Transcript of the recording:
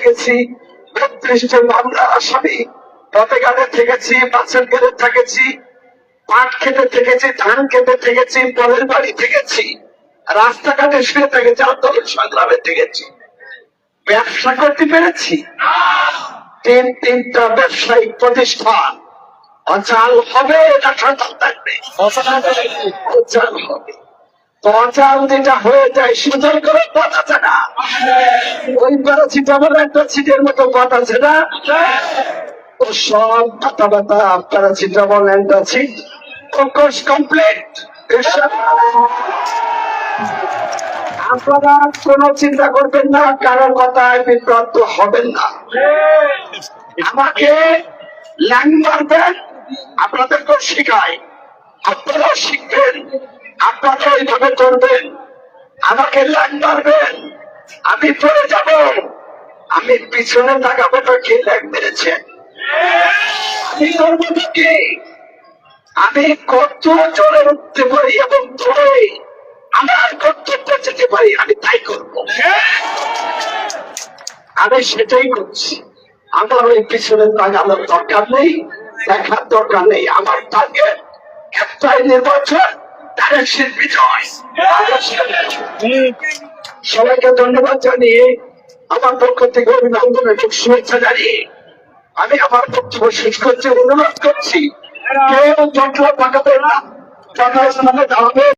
থেকেছি জন মামলা আসামি। থেকেছি গেলে থেকেছি, পাট খেতে থেকেছি, ধান খেতে থেকেছি, পরের বাড়ি থেকেছি। রাস্তাঘাটে শুয়ে থেকেছি আন্দোলন সংগ্রামে থেকেছি। ব্যবসা করতে পেরেছি? তিন তিনটা ব্যবসায়িক প্রতিষ্ঠান। অচাল হবে এটা সন্তান থাকবে? অচাল হবে। তো অচাল যেটা হয়ে যায়, সুন্দর করে পথ আছে না। ওই প্যারাসিটামল একটা সিটের মতো না? ও সব কমপ্লিট। আপনারা কোনো চিন্তা করবেন না, কারোর কথায় বিভ্রান্ত হবেন না। আমাকে ল্যাং মারবেন, আপনাদেরকেও শিখাই। শিখবেন, আপনারা এইভাবে করবেন। আমাকে ল্যাং মারবেন। আমি পড়ে যাব। আমি পিছনে তাকাবো তো কে ল্যাং মেরেছে? আমি করব তো কি আমি কত জোরে উঠতে পারি এবং ধরে আমার কর্তব্য যেতে পারি, আমি তাই করব। আমি সেটাই করছি। আমার ওই পিছনে তাকানোর দরকার নেই, দেখার দরকার নেই। আমার টার্গেট একটাই নির্বাচন ডাইরেকশন বিজয় সবাইকে ধন্যবাদ জানিয়ে আমার পক্ষ থেকে অভিনন্দন এবং শুভেচ্ছা জানিয়ে আমি আমার বক্তব্য শেষ করছি, অনুরোধ করছি, কেউ জটলা পাকাবে না। যথাস্থানে দাঁড়াবে